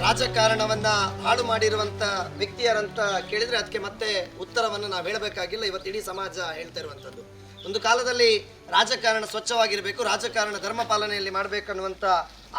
ರಾಜಕಾರಣವನ್ನ ಹಾಳು ಮಾಡಿರುವಂತ ವ್ಯಕ್ತಿಯರಂತ ಕೇಳಿದ್ರೆ ಅದಕ್ಕೆ ಮತ್ತೆ ಉತ್ತರವನ್ನು ನಾವು ಹೇಳಬೇಕಾಗಿಲ್ಲ. ಇವತ್ತು ಇಡೀ ಸಮಾಜ ಹೇಳ್ತಾ ಇರುವಂತದ್ದು. ಒಂದು ಕಾಲದಲ್ಲಿ ರಾಜಕಾರಣ ಸ್ವಚ್ಛವಾಗಿರಬೇಕು, ರಾಜಕಾರಣ ಧರ್ಮ ಪಾಲನೆಯಲ್ಲಿ ಮಾಡಬೇಕನ್ನುವಂತ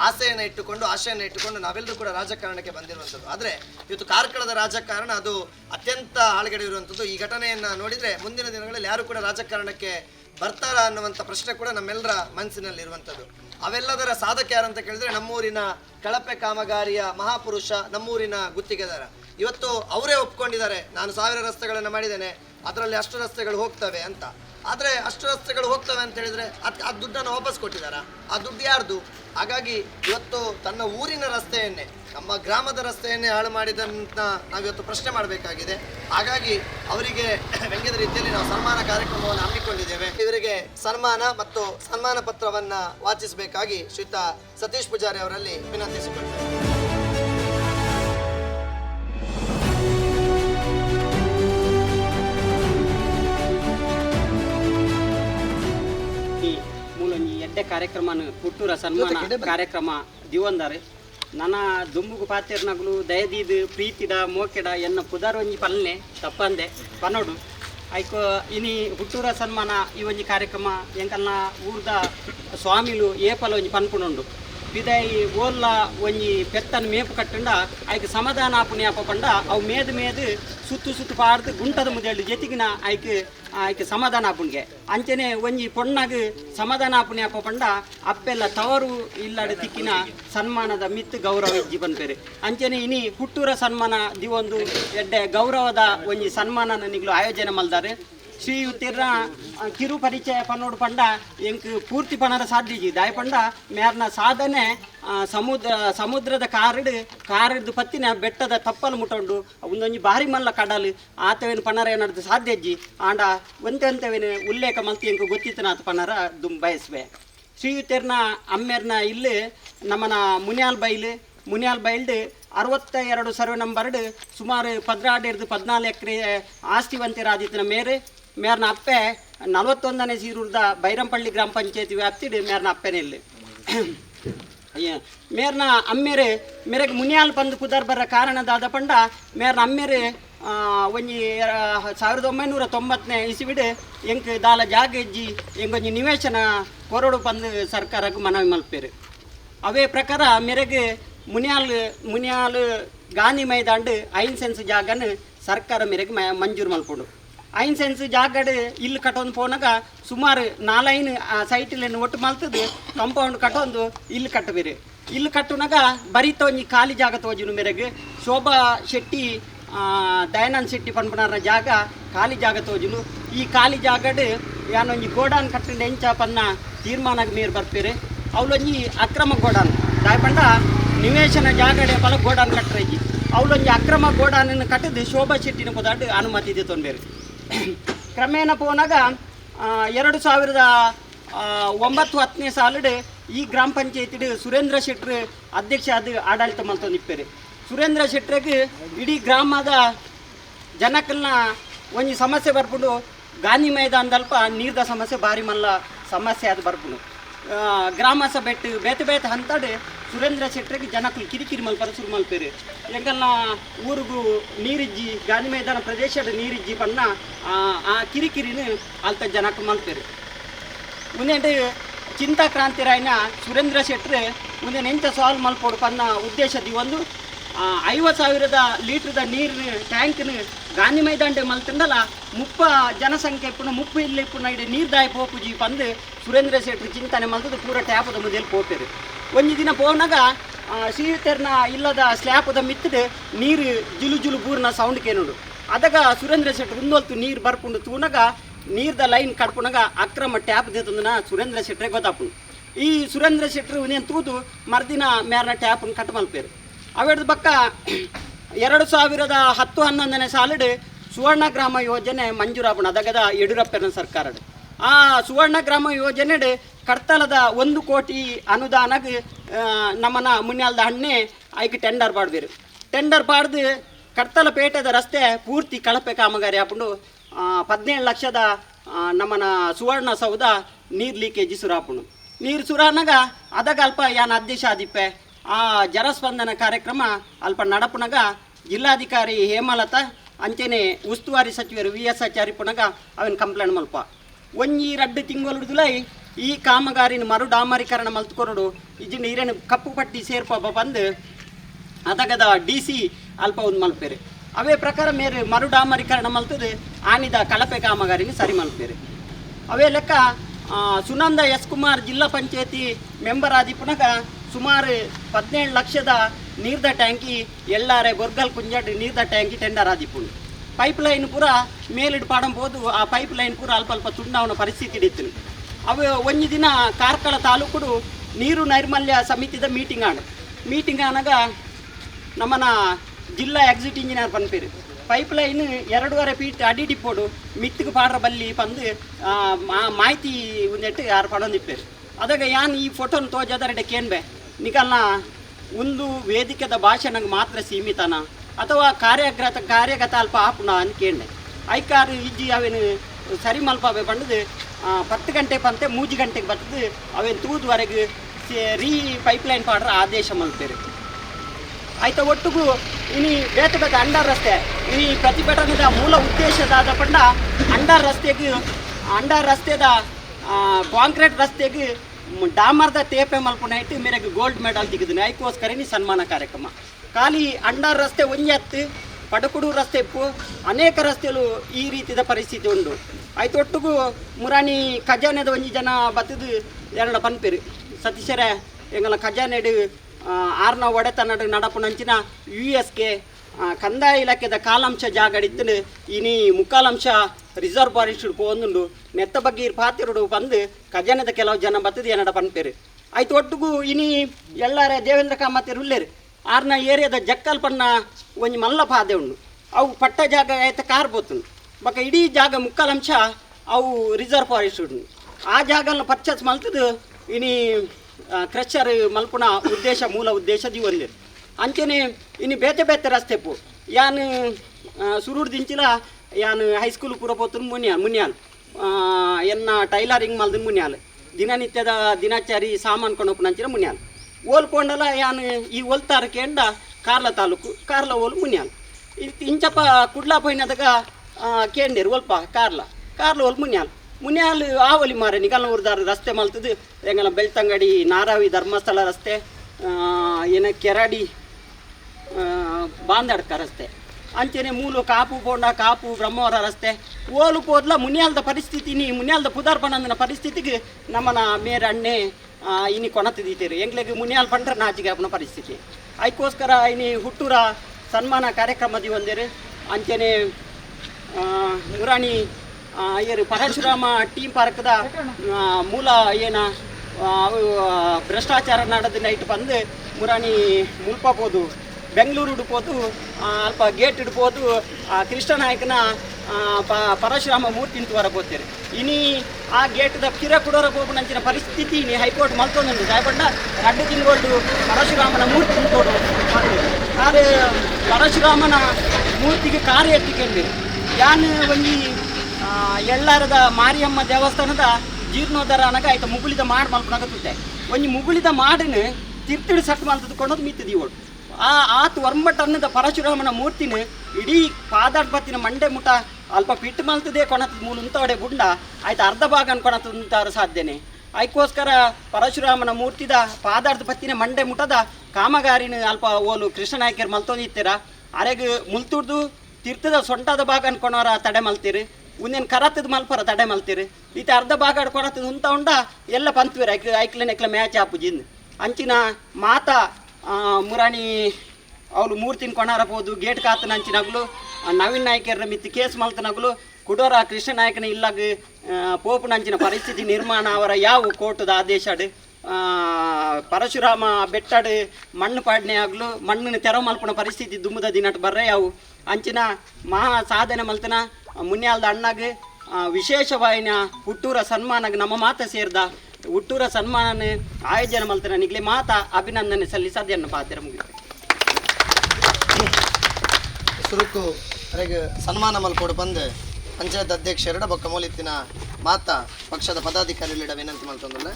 ಆಸೆಯನ್ನು ಇಟ್ಟುಕೊಂಡು, ಆಶೆಯನ್ನು ಇಟ್ಟುಕೊಂಡು ನಾವೆಲ್ಲರೂ ಕೂಡ ರಾಜಕಾರಣಕ್ಕೆ ಬಂದಿರುವಂಥದ್ದು. ಆದರೆ ಇವತ್ತು ಕಾರ್ಕಳದ ರಾಜಕಾರಣ ಅದು ಅತ್ಯಂತ ಹಾಳುಗಡೆ ಇರುವಂಥದ್ದು ಈ ಘಟನೆಯನ್ನ ನೋಡಿದ್ರೆ ಮುಂದಿನ ದಿನಗಳಲ್ಲಿ ಯಾರು ಕೂಡ ರಾಜಕಾರಣಕ್ಕೆ ಬರ್ತಾರ ಅನ್ನುವಂಥ ಪ್ರಶ್ನೆ ಕೂಡ ನಮ್ಮೆಲ್ಲರ ಮನಸ್ಸಿನಲ್ಲಿ ಇರುವಂಥದ್ದು ಅವೆಲ್ಲದರ ಸಾಧಕ ಯಾರು ಅಂತ ಕೇಳಿದ್ರೆ ನಮ್ಮೂರಿನ ಕಳಪೆ ಕಾಮಗಾರಿಯ ಮಹಾಪುರುಷ ನಮ್ಮೂರಿನ ಗುತ್ತಿಗೆದಾರ. ಇವತ್ತು ಅವರೇ ಒಪ್ಕೊಂಡಿದ್ದಾರೆ. ನಾನು ಸಾವಿರ ರಸ್ತೆಗಳನ್ನು ಮಾಡಿದ್ದೇನೆ. ಅದರಲ್ಲಿ ಅಷ್ಟು ರಸ್ತೆಗಳು ಹೋಗ್ತವೆ ಅಂತ. ಆದರೆ ಅಷ್ಟು ರಸ್ತೆಗಳು ಹೋಗ್ತವೆ ಅಂತ ಹೇಳಿದರೆ ಅದು ಆ ದುಡ್ಡನ್ನು ವಾಪಸ್ ಕೊಟ್ಟಿದ್ದಾರಾ? ಆ ದುಡ್ಡು ಯಾರ್ದು? ಹಾಗಾಗಿ ಇವತ್ತು ತನ್ನ ಊರಿನ ರಸ್ತೆಯನ್ನೇ, ನಮ್ಮ ಗ್ರಾಮದ ರಸ್ತೆಯನ್ನೇ ಹಾಳು ಮಾಡಿದಂತ ನಾವಿವತ್ತು ಪ್ರಶ್ನೆ ಮಾಡಬೇಕಾಗಿದೆ. ಹಾಗಾಗಿ ಅವರಿಗೆ ವ್ಯಂಗ್ಯದ ರೀತಿಯಲ್ಲಿ ನಾವು ಸನ್ಮಾನ ಕಾರ್ಯಕ್ರಮವನ್ನು ಹಮ್ಮಿಕೊಂಡಿದ್ದೇವೆ. ಇವರಿಗೆ ಸನ್ಮಾನ ಮತ್ತು ಸನ್ಮಾನ ಪತ್ರವನ್ನು ವಾಚಿಸಬೇಕಾಗಿ ಶ್ರೀತಾ ಸತೀಶ್ ಪೂಜಾರಿ ಅವರಲ್ಲಿ ವಿನಂತಿಸಿಕೊಳ್ತೇವೆ ಕಾರ್ಯಕ್ರಮನ ಹುಟ್ಟೂರ ಸನ್ಮಾನ ಕಾರ್ಯಕ್ರಮ ದಿವಂದಾರೆ. ನನ್ನ ದುಂಬುಗು ಪಾತೆರ್ನಗಳು ದಯದೀದ್ ಪ್ರೀತಿದ ಮೋಕೆಡ ಎನ್ನ ಪುದಾರ್ ಒಂಜಿ ಪಲ್ನೆ ತಪ್ಪಂದೆ. ಪನೋಡು. ಐಕೋ ಇನಿ ಹುಟ್ಟೂರ ಸನ್ಮಾನ ಈ ಒಂಜಿ ಕಾರ್ಯಕ್ರಮ ಎಂಕಲ್ನ ಊರ್ದ ಸ್ವಾಮಿಲು ಏಪಲ ಒಂಜಿ ಪನ್ಪುನುಂಡು. ಪಿದೈ ಓಲ್ಲ ಒಂಜಿ ಪೆತ್ತನ ಮೇಪು ಕಟ್ಟಂಡ ಐಕ್ ಸಮಾಧಾನ ಆಪುನಿ ಆಪ ಪಂಡ, ಅವು ಮೇದ್ ಮೇದ್ ಸುತ್ತು ಸುತ್ತು ಪಾಡ್ದು ಗುಂಟದ ಮುದೆಳ್ದು ಜೊತೆಗಿನ ಆಯ್ಕೆ ಆಯ್ಕೆ ಸಮಾಧಾನ ಆಪುನ್ಗೆ ಅಂಚನೆ ಒಂಜಿ ಪೊಣ್ಣಾಗ ಸಮಾಧಾನ ಆಪುನಿ ಆಪ ಪಂಡ, ಅಪ್ಪೆಲ್ಲ ತವರು ಇಲ್ಲಡ ತಿಕ್ಕಿನ ಸನ್ಮಾನದ ಮಿತ್ ಗೌರವ ಜೀವನ ಬೇರೆ ಅಂಚನೆ ಇನಿ ಹುಟ್ಟೂರ ಸನ್ಮಾನ ದಿವೊಂದು ಎಡ್ಡೆ ಗೌರವದ ಒಂಜಿ ಸನ್ಮಾನ ನಿಗ್ಲು ಆಯೋಜನೆ ಮಲ್ದಾರೆ. ಶ್ರೀಯುತ್ತಿರ ಕಿರು ಪರಿಚಯ ಪನ್ನೋಡು ಪಂಡ, ಎಂಕ್ ಪೂರ್ತಿ ಪಣರ ಸಾಧ್ಯ ದಾಯ ಪಂಡ ಮೇರ್ನ ಸಾಧನೆ ಸಮುದ್ರ, ಸಮುದ್ರದ ಕಾರಡ್, ಕಾರಡ್ದು ಪತ್ತಿನ ಬೆಟ್ಟದ ತಪ್ಪಲು ಮುಟ್ಟೊಂಡು ಒಂದೊಂಜಿ ಬಾರಿ ಮಲ್ಲ ಕಡಲು, ಆತವೇನು ಪಣರ ಏನಾದ್ರು ಸಾಧ್ಯ ಅಜ್ಜಿ ಆಂಡ ಒಂತೆ ಉಲ್ಲೇಖ ಮಲ್ತಿ ಎಂಕ್ ಗೊತ್ತಿತ್ತನ ಆತ ಪಣರ ದುಮ್ ಬಯಸ್ವೆ. ಶ್ರೀಯುತಿರ್ನ ಅಮ್ಮೆರ್ನ ಇಲ್ಲಿ ನಮ್ಮನ ಮುನಿಯಾಲ್ ಬೈಲು, ಮುನಿಯಾಲ್ ಬೈಲ್ಡ್ ಅರವತ್ತ ಎರಡು ಸರ್ವೆ ನಂಬರ್ಡ್ ಸುಮಾರು ಪದ್ರಾಡ್ ಹಿಡಿದು ಪದ್ನಾಲ್ಕು ಎಕರೆ ಆಸ್ತಿವಂತಿರಾದಿತ್ತಿನ ಮೇರೆ ಮೇರ್ನ ಅಪ್ಪೆ ನಲವತ್ತೊಂದನೇ ಸೀರೂರ್ದ ಬೈರಂಪಳ್ಳಿ ಗ್ರಾಮ ಪಂಚಾಯತ್ ವ್ಯಾಪ್ತಿ ಮೇರ್ನ ಅಪ್ಪೆನಲ್ಲಿ ಮೇರ್ನ ಅಮ್ಮೆರೆ, ಮೇರೆಗೆ ಮುನಿಯಾಲ್ ಬಂದು ಕುದರ್ ಬರ ಕಾರಣದಾದ ಪಂಡ ಮೇರ್ನ ಅಮ್ಮೆರೆ ಒಂಜಿ ಸಾವಿರದ ಒಂಬೈನೂರ ತೊಂಬತ್ತನೇ ಇಸಿವಿಡ್ ಎಂಕ್ ದಾಲ ಜಾಗ ಇಜ್ಜಿ ಎಂಗೊಂಜಿ ನಿವೇಶನ ಕೊರಡು ಪಂದ್ ಸರ್ಕಾರಕ್ಕೆ ಮನವಿ ಮಲ್ಪೇರು. ಅವೇ ಪ್ರಕಾರ ಮೇರೆಗೆ ಮುನಿಯಾಲ್ ಮುನಿಯಾಲ್ ಗಾಂಧಿ ಮೈದಾಂಡ್ ಐನ್ ಸೆನ್ಸ್ ಜಾಗನ ಸರ್ಕಾರ ಮೇರೆಗೆ ಮಂಜೂರು ಮಲ್ಕೊಂಡು ಐನ್ ಸೆನ್ಸ್ ಜಾಗಡ್ ಇಲ್ಲಿ ಕಟ್ಟೊಂದು ಪೋನಾಗ ಸುಮಾರು ನಾಲೈನ್ ಸೈಟಲ್ಲಿ ಒಟ್ಟು ಮಲ್ತದು. ಕಂಪೌಂಡ್ ಕಟ್ಟೊಂದು ಇಲ್ಲಿ ಕಟ್ಟಬೇರೆ. ಇಲ್ಲಿ ಕಟ್ಟುನಾಗ ಬರೀತ ಒಂಜಿ ಖಾಲಿ ಜಾಗ ತೋಜಿನ ಮೇರೆಗೆ. ಶೋಭಾ ಶೆಟ್ಟಿ ಆ, ದಯಾನಂದ್ ಶೆಟ್ಟಿ ಪನ್ಪುನಾರ ಜಾಗ ಖಾಲಿ ಜಾಗ ತೋಜಿನು. ಈ ಖಾಲಿ ಜಾಗಡ್ ಯಾನೊಂಜಿ ಗೋಡಾನ್ ಕಟ್ಟಂಡ ಎಂಚ ಪನ್ನ ತೀರ್ಮಾನಕ್ಕೆ ಮೀರು ಬರ್ತೀರಿ ಅವಳೊಂಜಿ ಅಕ್ರಮ ಗೋಡಾನ್. ದಾಯಪಂಡ ನಿವೇಶನ ಜಾಗಡೆ ಪಲ ಗೋಡಾನ್ ಕಟ್ಟರೆ ಅವಳೊಂಜಿ ಅಕ್ರಮ ಗೋಡಾನನ್ನು ಕಟ್ಟದೆ ಶೋಭಾ ಶೆಟ್ಟಿನ ಪದಾರ್ಥ ಅನುಮತಿ ಇದೆ ತೊಂದರೆ ಕ್ರಮೇಣ ಪೋನಾಗ ಎರಡು ಸಾವಿರದ ಒಂಬತ್ತು ಹತ್ತನೇ ಸಾಲಡ್ ಈ ಗ್ರಾಮ ಪಂಚಾಯತಿಡ್ ಸುರೇಂದ್ರ ಶೆಟ್ರ್ ಅಧ್ಯಕ್ಷ ಅದು ಆಡಳಿತ ಮಲ್ತ ನಿಪ್ಪೇರೆ ಸುರೇಂದ್ರ ಶೆಟ್ರಿಗೆ ಇಡೀ ಗ್ರಾಮದ ಜನಕಲ್ನ ಒಂದು ಸಮಸ್ಯೆ ಬರ್ಪುಂಡು. ಗಾಂಧಿ ಮೈದಾನದಲ್ಪ ನೀರ್ದ ಸಮಸ್ಯೆ, ಭಾರಿ ಮಲ್ಲ ಸಮಸ್ಯೆ ಅದು ಬರ್ಪುಂಡು. ಗ್ರಾಮ ಸಭೆ ಬೇತೆ ಬೇತೆ ಹಂತಡ್ ಸುರೇಂದ್ರ ಶೆಟ್ರಿಗೆ ಜನಕ್ಕೆ ಕಿರಿಕಿರಿ ಮಲ್ಪರ ಸುರು ಮಲ್ಪೇರು. ಎಂಕಲ್ನ ಊರಿಗೂ ನೀರಿಜ್ಜಿ ಗಾಂಧಿ ಮೈದಾನ ಪ್ರದೇಶದ ನೀರಿಜ್ಜಿ ಬಣ್ಣ ಆ, ಕಿರಿಕಿರಿನ ಅಲ್ತ ಜನಕ್ಕೆ ಮಲ್ಪೇರು. ಮುಂದೆ ಚಿಂತಾ ಕ್ರಾಂತಿ ರಾಯ್ನ ಸುರೇಂದ್ರ ಶೆಟ್ಟರು ಮುಂದೆ ನೆಂಚ ಸಾಲ್ವ್ ಮಲ್ಪೋಡು ಪನ್ನ ಉದ್ದೇಶದಿ ಒಂದು ಐವತ್ತು ಸಾವಿರದ ಲೀಟ್ರದ ನೀರಿನ ಟ್ಯಾಂಕ್ನ ಗಾಂಧಿ ಮೈದಾಂಡೆ ಮಲ್ತಂಡಲ್ಲ ಮುಪ್ಪ ಜನಸಂಖ್ಯೆ ಪುನಃ ಮುಪ್ಪು ಇಲ್ಲಿ ಪುನಃ ಇಡೀ ನೀರು ದಾಯಿ ಪೋಪುಜಿ ಪಂದು ಸುರೇಂದ್ರ ಶೆಟ್ರ್ ಚಿಂತನೆ ಮಲ್ತದ್ದು ಪೂರ ಟ್ಯಾಪದ ಮುದೇಲಿ ಪೋಪೇರು. ಒಂಜಿ ದಿನ ಪೋನಾಗ ಶ್ರೀಯುತರ್ನ ಇಲ್ಲದ ಸ್ಲ್ಯಾಪದ ಮಿತ್ತಡೆ ನೀರು ಜುಲು ಜುಲು ಬೂರ್ನ ಸೌಂಡ್ ಕೇನೋಡು. ಅದಾಗ ಸುರೇಂದ್ರ ಶೆಟ್ ಉಂದೊಲ್ತು ನೀರು ಬರ್ಕೊಂಡು ತೂನಾಗ, ನೀರ್ದ ಲೈನ್ ಕಡ್ಕೊಂಡಾಗ ಅಕ್ರಮ ಟ್ಯಾಪ್ ದೇತಂದನ ಸುರೇಂದ್ರ ಶೆಟ್ರೆ ಗೊತ್ತಾಪುನು ಈ ಸುರೇಂದ್ರ ಶೆಟ್ರು ಇನ್ನೇನು ತೂದು ಮರ್ದಿನ ಮೇರ್ನ ಟ್ಯಾಪನ್ನು ಕಟ್ ಮಲ್ಪೇರು ಅವೆಡ್ದು ಬಕ್ಕ ಎರಡು ಸಾವಿರದ ಹತ್ತು ಹನ್ನೊಂದನೇ ಸಾಲಡ್ ಸುವರ್ಣ ಗ್ರಾಮ ಯೋಜನೆ ಮಂಜೂರಾಪುಣ ಅದಗದ ಯಡಿಯೂರಪ್ಪನ ಸರ್ಕಾರಡ್ ಆ ಸುವರ್ಣ ಗ್ರಾಮ ಯೋಜನೆ ಕಡ್ತಲದ ಒಂದು ಕೋಟಿ ಅನುದಾನಗ್ ನಮ್ಮನ ಮುನ್ಯಾಲ್ದ ಹಣ್ಣೆ ಆಯ್ಕೆ ಟೆಂಡರ್ ಬಾಡ್ದಿರು ಟೆಂಡರ್ ಬಾಡ್ದು ಕರ್ತಲ ಪೇಟೆದ ರಸ್ತೆ ಪೂರ್ತಿ ಕಳಪೆ ಕಾಮಗಾರಿ ಹಾಕೊಂಡು ಹದಿನೇಳು ಲಕ್ಷದ ನಮ್ಮನ ಸುವರ್ಣ ಸೌಧ ನೀರು ಲೀಕೇಜ್ ಸುರಾಪುಣು ನೀರು ಸುರಾನಾಗ ಅದಗಲ್ಪ ಯಾನ್ ಅಧ್ಯಕ್ಷ ಆದಿಪ್ಪೆ, ಆ ಜನಸ್ಪಂದನ ಕಾರ್ಯಕ್ರಮ ಅಲ್ಪ ನಡಪುನಗ ಜಿಲ್ಲಾಧಿಕಾರಿ ಹೇಮಲತಾ, ಅಂಚೆನೆ ಉಸ್ತುವಾರಿ ಸಚಿವರು ವಿ ಎಸ್ ಆಚಾರಿಪುನಗ ಅವನ್ ಕಂಪ್ಲೇಂಟ್ ಮಲ್ಪ ಒಂಜಿ ರಡ್ಡು ತಿಂಗಳು ಈ ಕಾಮಗಾರಿನ ಮರು ಡಾಮರೀಕರಣ ಮಲ್ತ್ಕೊರಡು ಇಜಿ ನೀರನ್ನು ಕಪ್ಪು ಪಟ್ಟಿ ಸೇರ್ಪ ಬಂದು ಅದಗದ ಡಿ ಸಿ ಅಲ್ಪ ಒಂದು ಮಲ್ಪೇರೆ. ಅವೇ ಪ್ರಕಾರ ಮೇರೆ ಮರು ಡಾಮರೀಕರಣ ಮಲ್ತದೆ, ಆನಿದ ಕಳಪೆ ಕಾಮಗಾರಿನ ಸರಿ ಮಲ್ಪೇರೆ. ಅವೇ ಲೆಕ್ಕ ಸುನಂದ ಎಸ್ ಕುಮಾರ್ ಜಿಲ್ಲಾ ಪಂಚಾಯತಿ ಮೆಂಬರ್ ಆದಿ ಪುನಃ ಸುಮಾರು ಹದಿನೇಳು ಲಕ್ಷದ ನೀರ್ದ ಟ್ಯಾಂಕಿ, ಎಲ್ಲಾರೆ ಗೊರ್ಗಲ್ ಕುಂಜಡ್ ನೀರ್ದ ಟ್ಯಾಂಕಿ ಟೆಂಡರ್ ಆದಿಪ್ಪುಂಡು ಪೈಪ್ ಲೈನ್ ಪೂರ ಮೇಲಿಡ್ ಪಾಡಂಬೋದು, ಆ ಪೈಪ್ ಲೈನ್ ಪೂರ ಅಲ್ಪ ಅಲ್ಪ ತುಂಡವನ ಪರಿಸ್ಥಿತಿ ಇಡಿತ್ತು ಅವು ಒಂಜಿ ದಿನ ಕಾರ್ಕಳ ತಾಲೂಕು ನೀರು ನೈರ್ಮಲ್ಯ ಸಮಿತಿದ ಮೀಟಿಂಗ್ ಆಡು ಮೀಟಿಂಗ್ ಆನಾಗ ನಮ್ಮನ ಜಿಲ್ಲಾ ಎಕ್ಸಿಟ್ ಇಂಜಿನಿಯರ್ ಪನ್ಪೇರು ಪೈಪ್ ಲೈನ್ ಎರಡೂವರೆ ಫೀಟ್ ಅಡಿ ಡಿಪ್ಪೋಡು ಮಿತ್ತಿಗೆ ಪಾಡ್ರ ಬಲ್ಲಿ ಬಂದು ಮಾಹಿತಿ ಉಂದಿಟ್ಟು ಯಾರು ಪಡೊಂದಿಪ್ಪೇರು. ಅದಾಗ ಯಾನ್ ಈ ಫೋಟೋನ ತೋಜದರಡೆ ಕೇನ್ಬೆ ನಿಗಲ್ನ ಒಂದು ವೇದಿಕೆದ ಭಾಷಣಗೆ ಮಾತ್ರ ಸೀಮಿತನ. ಅಥವಾ ಕಾರ್ಯಗ್ರತ ಕಾರ್ಯಗತ ಅಲ್ಪ ಆಪುಣ ಅಂತ ಕೇಂಡೆ ಐಕಾರು ಇಜ್ಜಿ ಅವೇನು ಸರಿ ಮಲ್ಪ ಬಂಡದು ಪತ್ತು ಗಂಟೆ ಪಂತೆ ಮೂಜಿ ಗಂಟೆಗೆ ಬರ್ತದೆ. ಅವೇನು ತೂದುವರೆಗೆ ರೀ ಪೈಪ್ ಲೈನ್ ಪಾಡ್ರ ಆದೇಶ ಮಲ್ತೇರಿ. ಆಯ್ತಾ, ಒಟ್ಟಿಗೂ ಇನಿ ಬೇತೆ ಬೇತೆ ಅಂಡರ್ ರಸ್ತೆ ಈ ಪ್ರತಿಭಟನೆದ ಮೂಲ ಉದ್ದೇಶದಾದ ಪಂಡ ಅಂಡರ್ ರಸ್ತೆಗೆ, ಅಂಡರ್ ರಸ್ತೆದ ಕಾಂಕ್ರೀಟ್ ರಸ್ತೆಗೆ ಡಾಮರ್ದ ತೇಪೆ ಮಲ್ಪುಣ ಇಟ್ಟು ಮೇರೆಗೆ ಗೋಲ್ಡ್ ಮೆಡಲ್ ತೆಗೆದಿನಿ. ಐಕೋಸ್ಕರ ಸನ್ಮಾನ ಕಾರ್ಯಕ್ರಮ. ಖಾಲಿ ಅಂಡರ್ ರಸ್ತೆ ಒಂಜಿ ಹತ್ತು ಪಡಕುಡು ರಸ್ತೆ ಅನೇಕ ರಸ್ತೆಲು ಈ ರೀತಿಯ ಪರಿಸ್ಥಿತಿ ಉಂಟು. ಆಯ್ತು, ಒಟ್ಟಿಗೂ ಮುರಾಣಿ ಖಜಾನೆದ ಒಂಜಿ ಜನ ಬತ್ತದು ಎರಡ ಪನ್ಪೇರು. ಸತೀಶರ ಎಂಗಲ ಖಜಾನೆಡು ಆರ್ನ ಆರ್ನ ನಡಪುನ ನಡಪುನಂಚಿನ ಯು ಎಸ್ಗೆ ಕಂದಾಯ ಇಲಾಖೆದ ಕಾಲಾಂಶ ಜಾಗಡಿತ್ತು ಇನಿ ಮುಕ್ಕಾಲಾಂಶ ರಿಸರ್ವ್ ಫಾರೆಸ್ಟ್ ಪೋಂದುಂಡು ನೆತ್ತ ಬಗ್ಗೆ ಪಾತಿರುಡು ಬಂದು ಖಜಾನೆದ ಕೆಲವು ಜನ ಬತ್ತದು ಏನಡ ಪನ್ಪೇರು. ಆಯ್ತು, ಒಟ್ಟಿಗೂ ಇನಿ ಎಲ್ಲರ ದೇವೇಂದ್ರ ಕಾಮತ್ ಉಳ್ಳೇರು ಆರ್ನ ಏರಿಯಾದ ಜಕ್ಕಲ್ ಪನ್ನ ಒಂಜಿ ಮಲ್ಲ ಪಾದೆ ಉಂಡು. ಅವು ಪಟ್ಟ ಜಾಗ ಆಯ್ತ ಕಾರ್ ಬೋತುಂಡು ಬಕ ಇಡೀ ಜಾಗ ಮುಕ್ಕಾಲಾಂಶ ಅವು ರಿಸರ್ವ್ ಫಾರೆಸ್ಟ್ ಉಂಡು. ಆ ಜಾಗನ ಪರ್ಚೇಸ್ ಮಲ್ತದು ಇನಿ ಕ್ರಷರ್ ಮಲ್ಪುನ ಉದ್ದೇಶ, ಮೂಲ ಉದ್ದೇಶ ಒಂದೇ ಅಂಚನೆ ಇನ್ನು ಬೇತೆ ಬೇತೆ ರಸ್ತೆ ಪು. ಯಾನ್ ಸುರೂರು ದಿಂಚಿಲ ಯಾನ್ ಹೈಸ್ಕೂಲ್ ಪೂರ ಪೋತುನ್ ಮುನ್ಯಾಲ್. ಮುನ್ಯಾಲ್ ಎನ್ನ ಟೈಲರಿಂಗ್ ಮಲ್ದನ್ ಮುನ್ಯಾಲ್. ದಿನನಿತ್ಯದ ದಿನಚರಿ ಸಾಮಾನು ಅಂಚಿನ ಮುನ್ಯಾಲ್. ಓಲ್ಕೊಂಡಲ ಯಾನ್ ಈ ಒಲ್ತಾರ ಕೆಂಡ ಕಾರ್ಲ ತಾಲೂಕು, ಕಾರ್ಲ ಓಲ್ ಮುನ್ಯಾಲ್ ಇಂಚಪ್ಪ ಕುಡ್ಲಾ ಪೈನದಾಗ ಕೇಂಡೇರು ಒಲ್ಪ ಕಾರ್ಲ ಕಾರ್ಲ ಓಲ್ ಮುನ್ಯಾಲ್ ಮುನಿಯಾಲ್ ಆವಲಿ ಮಾರೆ ನಿಗಲ್ನ ಊರ್ದಾರ ರಸ್ತೆ ಮಲ್ತದು ಎಂಗಲ ಬೆಳ್ತಂಗಡಿ, ನಾರಾವಿ ಧರ್ಮಸ್ಥಳ ರಸ್ತೆ ಏನ ಕೆರಡಿ ಬಾಂದಡ್ಕ ರಸ್ತೆ. ಅಂಚೆನೆ ಮೂಲು ಕಾಪು ಬೋಂಡ ಕಾಪು ಬ್ರಹ್ಮವರ ರಸ್ತೆ. ಓಲು ಪೋದ್ಲ ಮುನಿಯಾಲ್ದ ಪರಿಸ್ಥಿತಿ, ನೀ ಮುನಿಯಾಲ್ದ ಪುದಾರ್ಪಣಂದನ ಪರಿಸ್ಥಿತಿಗೆ ನಮ್ಮನ ಮೇರೆ ಇನಿ ಕೊಣತಿದ್ದೀರಿ ಎಂಗ್ಲೆಗೆ ಮುನಿಯಾಲ್ ಪಂಡ್ರ ನಾಚಿಗೆ ಅಪ್ಪನ ಪರಿಸ್ಥಿತಿ. ಅದಕ್ಕೋಸ್ಕರ ಇನಿ ಹುಟ್ಟೂರ ಸನ್ಮಾನ ಕಾರ್ಯಕ್ರಮದಿ ಒಂದೇರು. ಅಂಚನೆ ಮುರಾಣಿ ಏರು ಪರಶುರಾಮ ಟೀಮ್ ಪಾರ್ಕ್ದ ಮೂಲ ಏನ ಭ್ರಷ್ಟಾಚಾರ ನಡೆದ ನೈಟ್ ಬಂದು ಮುರಾಣಿ ಮುಲ್ಪಬೋದು ಬೆಂಗಳೂರು ಇಡ್ಬೋದು ಅಲ್ಪ ಗೇಟ್ ಇಡ್ಬೋದು ಆ ಕೃಷ್ಣ ನಾಯಕನ ಆ, ಪರಶುರಾಮ ಮೂರ್ತಿ ನಿಂತು ಹೊರಗೋತೀರಿ ಇನಿ ಆ ಗೇಟ್ದ ಕಿರ ಕುಡರ ಹೋಗ್ಬಿಡಂಚಿನ ಪರಿಸ್ಥಿತಿ ಇನಿ ಹೈಕೋರ್ಟ್ ಮಲ್ತೊಂದು ಸಾಯ್ಬಂಡ ರಡ್ಡ ತಿನ್ಗೊಂಡು ಪರಶುರಾಮನ ಮೂರ್ತಿ ನಿಂತ್ಕೊಂಡು ಆದ್ರೆ ಪರಶುರಾಮನ ಮೂರ್ತಿಗೆ ಕಾರ್ಯ ಎತ್ತಿಕೊಂಡು. ಯಾನ್ ಒಂಜಿ ಆ, ಎಳ್ಳಾರದ ಮಾರಿಯಮ್ಮ ದೇವಸ್ಥಾನದ ಜೀರ್ಣೋದ್ಧಾರ ಅನಗ ಆಯ್ತು ಮುಗುಳಿದ ಮಾಡ್ ಮಲ್ಪನಾಗತ್ತೆ ಒಂಜಿ ಮುಗುಳಿದ ಮಾಡಿನ ತಿರ್ತಿಡಿ ಸಟ್ ಮಲ್ತದ್ಕೊಂಡು ಮಿತ್ತದಿ ಓಡು ಆ ಆತು ವರ್ಮಟ್ ಅನ್ನದ ಪರಶುರಾಮನ ಮೂರ್ತಿನ ಇಡೀ ಪಾದಾಡ್ಪತ್ತಿನ ಮಂಡೆ ಮುಟ ಅಲ್ಪ ಪಿಟ್ ಮಲ್ತದೆ ಕೊಣತದ ಮೂಲ ಉಂತವಡೆ ಗುಂಡ. ಆಯ್ತು ಅರ್ಧ ಭಾಗ ಅನ್ಕೊಣತ ಉಂತಾರ ಸಾಧ್ಯನೆ. ಅದಕ್ಕೋಸ್ಕರ ಪರಶುರಾಮನ ಮೂರ್ತಿದ ಪಾದಾರ್ಧ ಪತ್ತಿನ ಮಂಡೆ ಮುಟದ ಕಾಮಗಾರಿನ ಅಲ್ಪ ಓಲು ಕೃಷ್ಣ ನಾಯಕರು ಮಲ್ತೊಂದಿತ್ತೀರ ಅರೆಗೆ ಮುಲ್ತುಡ್ದು ತೀರ್ಥದ ಸೊಂಟದ ಭಾಗ ಅನ್ಕೊಳೋರ ತಡೆ ಮಲ್ತೀರಿ. ಒಂದೇನು ಕರತ್ತದ ಮಲ್ಪರ ತಡೆ ಮಲ್ತೀರಿ. ಈತ ಅರ್ಧ ಭಾಗ ಅಡ್ಕೊಳತ್ತದ ಉಂತ ಉಂಡ ಎಲ್ಲ ಪಂತ್ವಿರ. ಐಕ್ಲ ಐಕ್ಲನ್ ಎಕ್ಲ ಮ್ಯಾಚ್ ಆಪುಜಿಂದ್ ಅಂಚಿನ ಮಾತ ಮುರಾಣಿ ಅವಳು ಮೂರ್ತಿನ ಕೊಣಾರಬಹುದು ಗೇಟ್ ಕಾತನ ಅಂಚಿನಾಗ್ಲು ಆ, ನವೀನ್ ನಾಯ್ಕರ ಮಿತ್ತಿ ಕೇಸ್ ಮಲ್ತನಾಗ್ಲು ಕುಡೋರ ಕೃಷ್ಣ ನಾಯಕನ ಇಲ್ಲಾಗ ಪೋಪುನಂಚಿನ ಪರಿಸ್ಥಿತಿ ನಿರ್ಮಾಣ ಅವರ ಯಾವ ಕೋರ್ಟದ ಆದೇಶಡ್ ಆ, ಪರಶುರಾಮ ಬೆಟ್ಟಡ್ ಮಣ್ಣು ಪಾಡ್ನೆ ಆಗ್ಲು ಮಣ್ಣಿನ ತೆರವು ಮಲ್ಪನ ಪರಿಸ್ಥಿತಿ ದುಮ್ಮದ ದಿನಟ್ ಬರ್ರೆ ಅವು ಅಂಚಿನ ಮಹಾ ಸಾಧನೆ ಮಲ್ತನ ಮುನ್ಯಾಲ್ದ ಅಣ್ಣಾಗ ವಿಶೇಷವಾಯಿನ ಹುಟ್ಟೂರ ಸನ್ಮಾನಗ ನಮ್ಮ ಮಾತ ಸೇರ್ದ. ಹುಟ್ಟೂರ ಸನ್ಮಾನ ಆಯೋಜನೆ ಮಲ್ತನ ನಿಗ್ಲೆ ಮಾತ ಅಭಿನಂದನೆ ಸಲ್ಲಿಸೋದು ಎನ್ನ ಪಾತ್ರ ಮುಗಿತು ಸುರುಕು ಅವರಿಗೆ ಸನ್ಮಾನ ಮಲ್ಪೋಡು ಬಂದು. ಪಂಚಾಯತ್ ಅಧ್ಯಕ್ಷರ ಬೊಕ್ಕ ಮೂಲಿತ್ತಿನ ಮಾತ ಪಕ್ಷದ ಪದಾಧಿಕಾರಿಗಳಿಡ ವಿನಂತಿ ಮಾಡ್ತಂದಲ್ಲ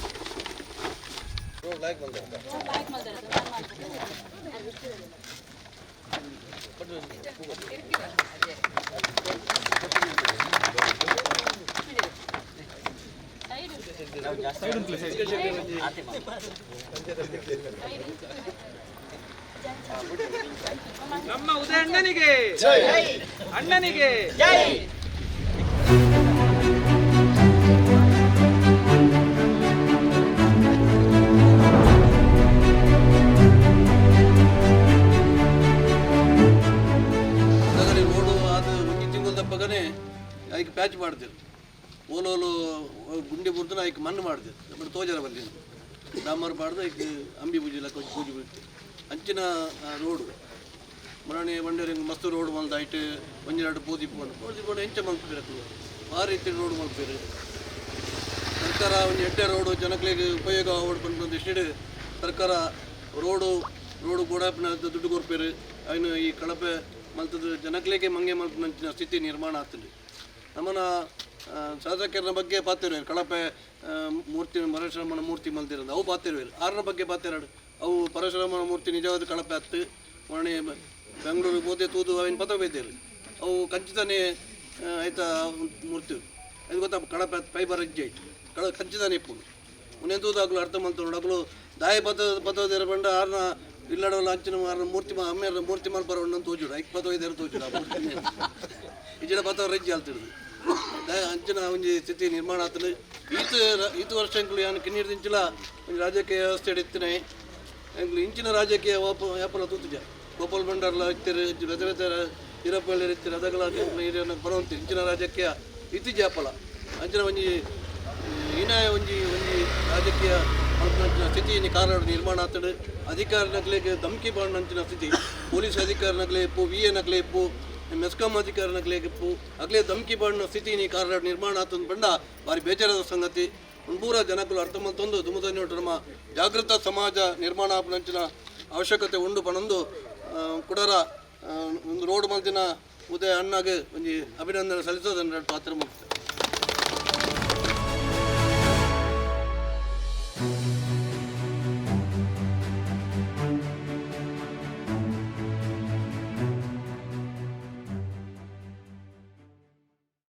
ನಮ್ಮ ಉದಯ ಅಣ್ಣನಿಗೆ. ಅಣ್ಣನಿಗೆ. ಐಕ್ ಪ್ಯಾಚ್ ಮಾಡ್ದೇವು ಓಲೋಲು ಗುಂಡಿ ಬುರ್ದು ಐಕ್ ಮಣ್ಣು ಮಾಡ್ದೇವು ನಮ್ಮ ತೋಜರ ಬಂದಿದ್ದು. ಡಾಮರ್ ಬಾಡ್ದು ಐಕ್ ಅಂಬಿ ಪೂಜೆ ಲಕ್ಕ ಪೂಜೆ ಬಿಡ್ತು ಅಂಚಿನ ರೋಡ್. ಮರಣೆ ಬಂಡೇರಿ ಮಸ್ತ್ ರೋಡ್ ಮಲ್ದ ಐಟ್ ಒಂಜೆರಡು ಪೂದಿ ಪೋಂಡು ಪೂದಿ ಹೆಂಚ ಎಂಚ ಮಲ್ಪಿರಕು ಆ ರೀತಿ ರೋಡ್ ಮಲ್ಪೇರು ಸರ್ಕಾರ ಒಂದು ಎಟ್ಟೆ ರೋಡು ಜನಗಳಿಗೆ ಉಪಯೋಗ ಓಡ್ಕೊಂಡು ಬಂದಿಷ್ಟು ಸರ್ಕಾರ ರೋಡು ರೋಡು ಕೂಡ ದುಡ್ಡು ಕೊರ್ಪೇರು ಅವನು ಈ ಕಳಪೆ ಮಲ್ತದ ಜನಗಳಿಗೆ ಮಂಗೆ ಮಲ್ಪಿನ ಸ್ಥಿತಿ ನಿರ್ಮಾಣ ಆಗ್ತದೆ ನಮ್ಮನ ಸಾಧಕರ ಬಗ್ಗೆ ಪಾತಿರ್ವೇರು ಕಳಪೆ ಮೂರ್ತಿ ಮರೇಶ್ವರಮ್ಮನ ಮೂರ್ತಿ ಮಲ್ತಿರೋದು ಅವು ಪಾತಿರ್ವೇರು ಆರನ ಬಗ್ಗೆ ಪಾತಿರಾಡು ಅವು ಪರಶುರಾಮನ ಮೂರ್ತಿ ನಿಜವಾದ ಕಳಪೆ ಹತ್ತು ಮಣೆ ಬೆಂಗಳೂರಿಗೆ ಹೋದೆ ತೂದು ಅವಿನ ಪದ ಬೈದೇರು ಅವು ಕಂಚಿತಾನೆ ಆಯ್ತಾ ಮೂರ್ತಿ. ಅದು ಗೊತ್ತಾ, ಕಳಪೆ ಫೈಬರ್ ಅಜ್ಜಿ ಆಯ್ತು. ಕಳ ಕಂಚಿತಾನೆ ಇಪ್ಪುಡು ಮುನೆಂತೂದಾಗಲು ಅರ್ಥ ಮಂತ ನೋಡಗಳು ದಾಯ ಪದ ಪದವಿದರ ಬಂಡ ಆರ್ನ ಇಲ್ಲಡವಲ್ಲ ಅಂಚಿನ ಆರ್ನ ಮೂರ್ತಿ ಮಾ ಮೂರ್ತಿ ಮಾಲ್ ಬರೋಣ ತೋಜುಡು. ಐಕ್ ಪದವಿದರ ತೋಜುಡು ಆ ಮೂರ್ತಿ ಇಜ್ಜಿನ ಪದ ರಜ್ಜಿ ಆಲ್ತಿಡ್ದು ಅಂಚಿನ ಒಂಜಿ ಸ್ಥಿತಿ ನಿರ್ಮಾಣ ಆತಲು ಈತ ಈತ ವರ್ಷಗಳು ಯಾನು ಕಿನ್ನೀರ್ದಿಂಚಿಲ ಒಂದು ರಾಜಕೀಯ ವ್ಯವಸ್ಥೆ ಎತ್ತಿನೇ ಎಂಗ್ಲು ಇಂಚಿನ ರಾಜಕೀಯ ವಾಪ ವ್ಯಾಪಾರ ತೂತುಜ ಗೋಪಾಲ್ ಭಂಡಾರ್ಲ ಇತ್ತಿರ ಬೇತೆ ಬೇತೆ ಈರಪ್ಪಳ್ಳಿ ಇರ್ತೀರಿ ಅದಗಲ ಹಿರಿಯನ ಬರುವಂತ ಇಂಚಿನ ರಾಜಕೀಯ ಇತಿ ಜಾಪಲ ಅಂಚಿನ ಒಂಜಿ, ಹೀನಾಯ ಒಂಜಿ ಒಂಜಿ ರಾಜಕೀಯ ಮಲ್ಪನಂಚಿನ ಸ್ಥಿತಿ ಕಾರಣ ನಿರ್ಮಾಣ ಆತಡು ಅಧಿಕಾರ ನಗಲಿಗೆ ಧಮಕಿ ಬಾಂಡಂಚಿನ ಸ್ಥಿತಿ. ಪೊಲೀಸ್ ಅಧಿಕಾರ ನಗಲೆ ಇಪ್ಪು, ವಿ ಎ ನಗಲೆ ಇಪ್ಪು, ಮೆಸ್ಕಾಂ ಅಧಿಕಾರ ನಗಲೆ ಇಪ್ಪು, ಅಗಲೇ ಧಮಕಿ ಬಾಂಡ್ನ ಸ್ಥಿತಿ ಕಾರಣ ನಿರ್ಮಾಣ ಆಗ್ತದೆ ಬಂಡ ಭಾರಿ ಬೇಜಾರದ ಸಂಗತಿ. ಪೂರ ಜನಗಳು ಅರ್ಥ ಮತ್ತೊಂದು ದುಮದ ನಮ್ಮ ಜಾಗೃತ ಸಮಾಜ ನಿರ್ಮಾಣ ಆಪನಂಚಿನ ಅವಶ್ಯಕತೆ ಉಂಡು ಪಣಂದು ಕುಡರ ಒಂದು ರೋಡ್ ಮಂದಿನ ಉದಯ ಅಣ್ಣಗೆ ಒಂಜಿ ಅಭಿನಂದನೆ ಸಲ್ಲಿಸೋದನ್ನು ಪಾತ್ರ ಮುಕ್ತ